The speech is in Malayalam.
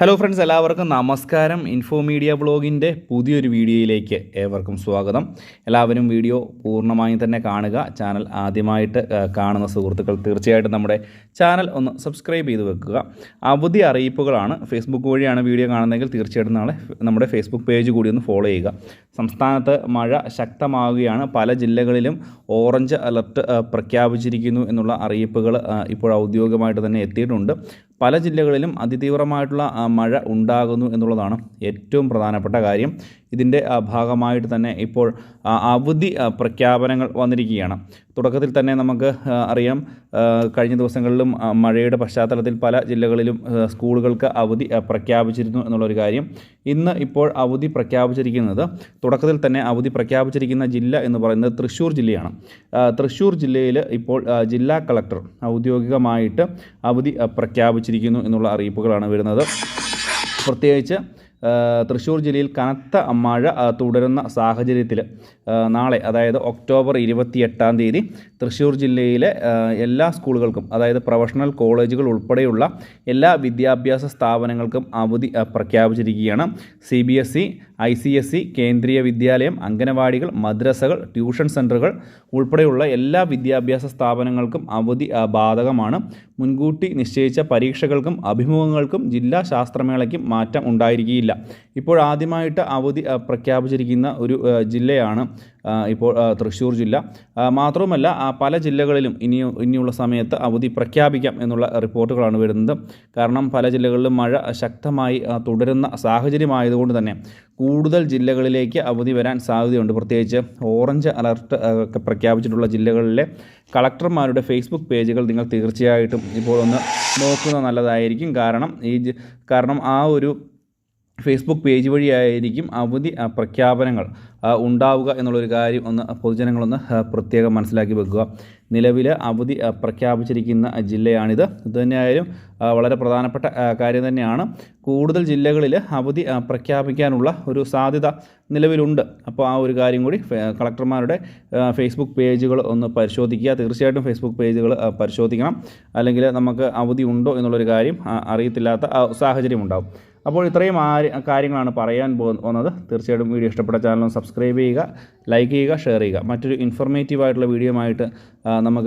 ഹലോ ഫ്രണ്ട്സ് എല്ലാവർക്കും നമസ്കാരം. ഇൻഫോ മീഡിയ ബ്ലോഗിന്റെ പുതിയൊരു വീഡിയോയിലേക്ക് ഏവർക്കും സ്വാഗതം. എല്ലാവരും വീഡിയോ പൂർണമായും തന്നെ കാണുക. ചാനൽ ആദ്യമായിട്ട് കാണുന്ന സുഹൃത്തുക്കൾ തീർച്ചയായിട്ടും നമ്മുടെ ചാനൽ ഒന്ന് സബ്സ്ക്രൈബ് ചെയ്ത് വെക്കുക. അവധി അറിയിപ്പുകളാണ്. ഫേസ്ബുക്ക് വഴിയാണ് വീഡിയോ കാണുന്നതെങ്കിൽ തീർച്ചയായിട്ടും നാളെ നമ്മുടെ ഫേസ്ബുക്ക് പേജ് കൂടി ഒന്ന് ഫോളോ ചെയ്യുക. സംസ്ഥാനത്ത് മഴ ശക്തമാവുകയാണ്. പല ജില്ലകളിലും ഓറഞ്ച് അലർട്ട് പ്രഖ്യാപിച്ചിരിക്കുന്നു എന്നുള്ള അറിയിപ്പുകൾ ഇപ്പോൾ ഔദ്യോഗികമായിട്ട് തന്നെ എത്തിയിട്ടുണ്ട്. പല ജില്ലകളിലും അതിതീവ്രമായിട്ടുള്ള മഴ ഉണ്ടാകുന്നു എന്നുള്ളതാണ് ഏറ്റവും പ്രധാനപ്പെട്ട കാര്യം. ഇതിന്റെ ഭാഗമായിട്ട് തന്നെ ഇപ്പോൾ അവധി പ്രഖ്യാപനങ്ങൾ വന്നിരിക്കുകയാണ്. തുടക്കത്തിൽ തന്നെ നമുക്ക് അറിയാം. കഴിഞ്ഞ ദിവസങ്ങളിലും മഴയുടെ പശ്ചാത്തലത്തിൽ പല ജില്ലകളിലും സ്കൂളുകൾക്ക് അവധി പ്രഖ്യാപിച്ചിരുന്നു എന്നുള്ളൊരു കാര്യം. ഇന്ന് ഇപ്പോൾ അവധി പ്രഖ്യാപിച്ചിരിക്കുന്നത് തുടക്കത്തിൽ തന്നെ അവധി പ്രഖ്യാപിച്ചിരിക്കുന്ന ജില്ല എന്ന് പറയുന്നത് തൃശ്ശൂർ ജില്ലയാണ്. തൃശ്ശൂർ ജില്ലയിൽ ഇപ്പോൾ ജില്ലാ കളക്ടർ ഔദ്യോഗികമായിട്ട് അവധി പ്രഖ്യാപിച്ചിരിക്കുന്നു എന്നുള്ള അറിയിപ്പുകളാണ് വരുന്നത്. പ്രത്യേകിച്ച് തൃശ്ശൂർ ജില്ലയിൽ കനത്ത മഴ തുടരുന്ന സാഹചര്യത്തിൽ നാളെ അതായത് ഒക്ടോബർ ഇരുപത്തിയെട്ടാം തീയതി തൃശ്ശൂർ ജില്ലയിലെ എല്ലാ സ്കൂളുകൾക്കും അതായത് പ്രൊഫഷണൽ കോളേജുകൾ ഉൾപ്പെടെയുള്ള എല്ലാ വിദ്യാഭ്യാസ സ്ഥാപനങ്ങൾക്കും അവധി പ്രഖ്യാപിച്ചിരിക്കുകയാണ്. C B S E I C S E Kendriya Vidyalaya അംഗനവാടികൾ മദ്രസകൾ tuition സെന്ററുകൾ ഉൾപ്പെടെയുള്ള എല്ലാ വിദ്യാഭ്യാസ സ്ഥാപനങ്ങൾക്കും അവധി ബാധകമാണ്. മുൻകൂട്ടി നിശ്ചയിച്ച പരീക്ഷകൾക്കും അഭിമുഖങ്ങൾക്കും ജില്ലാ ശാസ്ത്രമേളയ്ക്കും മാറ്റം ഉണ്ടായിരിക്കില്ല ഇപ്പോൾ ആദ്യമായിട്ട് അവധി പ്രഖ്യാപിച്ചിരിക്കുന്ന ഒരു ജില്ലയാണ് ഇപ്പോൾ തൃശ്ശൂർ ജില്ല. മാത്രവുമല്ല പല ജില്ലകളിലും ഇനി ഇനിയുള്ള സമയത്ത് അവധി പ്രഖ്യാപിക്കാം എന്നുള്ള റിപ്പോർട്ടുകളാണ് വരുന്നത്. കാരണം പല ജില്ലകളിലും മഴ ശക്തമായി തുടരുന്ന സാഹചര്യമായതുകൊണ്ട് തന്നെ കൂടുതൽ ജില്ലകളിലേക്ക് അവധി വരാൻ സാധ്യതയുണ്ട്. പ്രത്യേകിച്ച് ഓറഞ്ച് അലർട്ട് പ്രഖ്യാപിച്ചിട്ടുള്ള ജില്ലകളിലെ കളക്ടർമാരുടെ ഫേസ്ബുക്ക് പേജുകൾ നിങ്ങൾ തീർച്ചയായിട്ടും ഇപ്പോൾ ഒന്ന് നോക്കുന്നത് നല്ലതായിരിക്കും. കാരണം ഈ കാരണം ആ ഒരു ഫേസ്ബുക്ക് പേജ് വഴിയായിരിക്കും അവധി പ്രഖ്യാപനങ്ങൾ ഉണ്ടാവുക എന്നുള്ളൊരു കാര്യം ഒന്ന് പൊതുജനങ്ങളൊന്ന് പ്രത്യേകം മനസ്സിലാക്കി വെക്കുക. നിലവിൽ അവധി പ്രഖ്യാപിച്ചിരിക്കുന്ന ജില്ലയാണിത്. ഇതുതന്നെയായാലും വളരെ പ്രധാനപ്പെട്ട കാര്യം തന്നെയാണ്. കൂടുതൽ ജില്ലകളിൽ അവധി പ്രഖ്യാപിക്കാനുള്ള ഒരു സാധ്യത നിലവിലുണ്ട്. അപ്പോൾ ആ ഒരു കാര്യം കൂടി കളക്ടർമാരുടെ ഫേസ്ബുക്ക് പേജുകൾ ഒന്ന് പരിശോധിക്കുക. തീർച്ചയായിട്ടും ഫേസ്ബുക്ക് പേജുകൾ പരിശോധിക്കണം. അല്ലെങ്കിൽ നമുക്ക് അവധി ഉണ്ടോ എന്നുള്ളൊരു കാര്യം അറിയത്തില്ലാത്ത സാഹചര്യം ഉണ്ടാവും അപ്പോൾ ഇത്രയും കാര്യങ്ങളാണ് പറയാൻ പോകുന്നത് തീർച്ചയായിട്ടും വീഡിയോ ഇഷ്ടപ്പെട്ട ചാനൽ സബ്സ്ക്രൈബ് ചെയ്യുക ലൈക്ക് ചെയ്യുക ഷെയർ ചെയ്യുക. മറ്റൊരു ഇൻഫോർമേറ്റീവ് ആയിട്ടുള്ള വീഡിയോ ആയിട്ട് നമുക്ക്